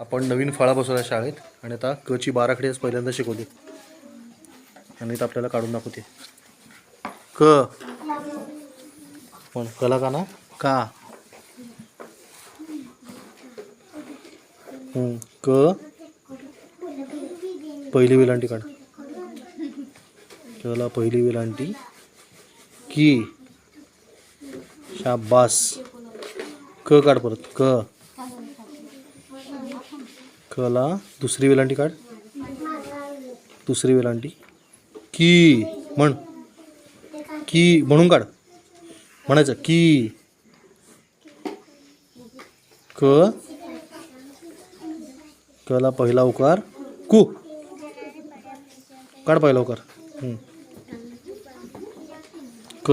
आपण नवीन फळा बसवल्या शाळेत आणि आता क ची बाराखडी पहिल्यांदा शिकवली. आणि इथं आपल्याला काढून दाखवते. क. पण कला का ना? का? हम्म, क. पहिली वेलांटी काढ. कला पहिली वेलांटी. की? शाबास. क काढ परत. क. कला दुसरी वेलांटी काढ. दुसरी वेलांटी. की म्हण. की म्हणून काढ. म्हणायचं की. क. कला पहिला उकार कु. काढ पहिला उकार. हम्म. क.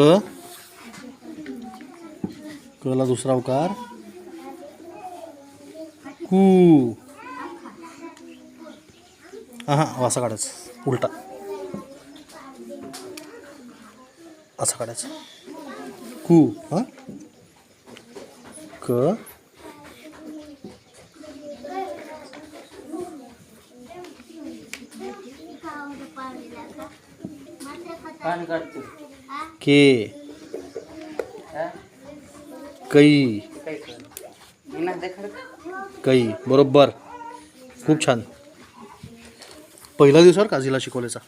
कला दुसरा उकार कू. हा असा काढायचं. उलटा. असं काढायचं. कू हां. क. के. कै काय कर. ना देखा कै बरोबर. खूप छान. पहिला दिवसावर काजीला शिकवल्याचा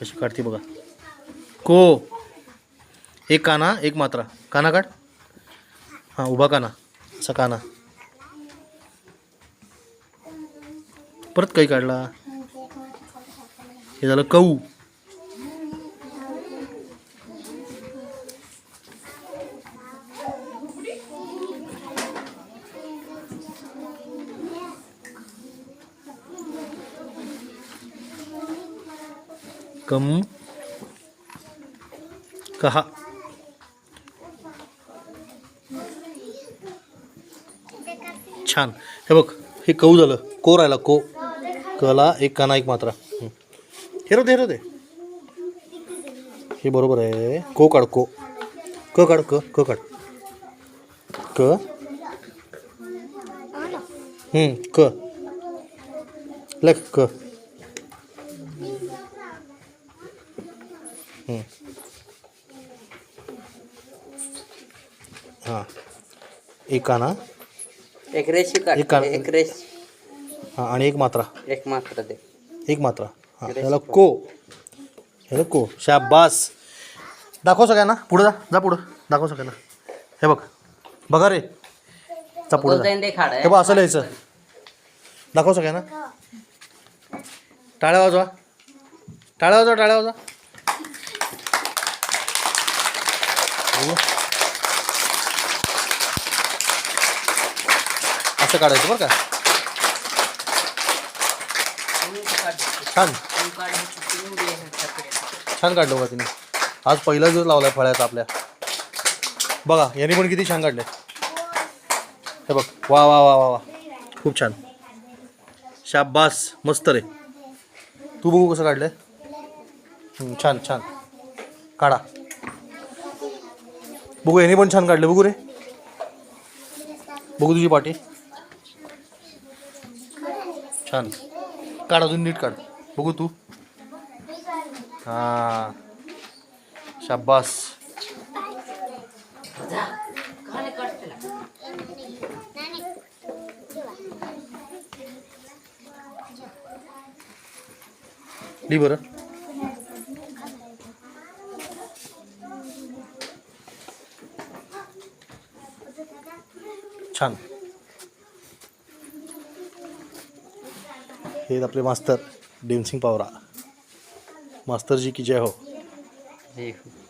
कशी काढते बघा. को. एक काना एक मात्रा. काना काढ. हां उभा काना. असा काना. परत काही काढला. हे झालं कऊ कम कहा छान. हे बघ हे कऊ झालं. को राहिला को. कला एक काना एक मात्रा. हेरो हे दे हे दे. हे बरोबर आहे. को काढ को. क काढ क क काढ. क. क. लेख क. हं. हां. एक काना एक रेशी काढ. एक काढ. एक रेश. हां आणि एक मात्रा. एक मात्र दे. एक मात्रा. हां ह्याला को. ह्याला को. शाबास. दाखव सगळ्यांना. पुढं जा. जा पुढं. दाखव सगळ्यांना. हे बघ. बघा रे. जा पुढं जा. जाईन दे खाड हे बघ असं लिहायचं. दाखव सगळ्यांना. टाळ्या वाजवा. टाळ्या वाजवा टाळ्या वाजवा. बघू. असं काढायचं बरं का? छान. छान काढलं बघा तिने. आज पहिला दिवस लावलाय फळ्याचा आपल्या. बघा यांनी पण किती छान काढले हे बघ वा वा वा वा वा. खूप छान. शाबास मस्त रे. तू बघू कसं काढलंय? छान छान. काढा. बघू याने पण छान काढले बघू रे. बघू तुझी पाठी छान. काढ अजून नीट काढ. बघू तू. हां. शाबास. ली बरं. छान. हे आपले मास्तर डेन्सिंग पावरा. मास्तर जी की जय हो. हो.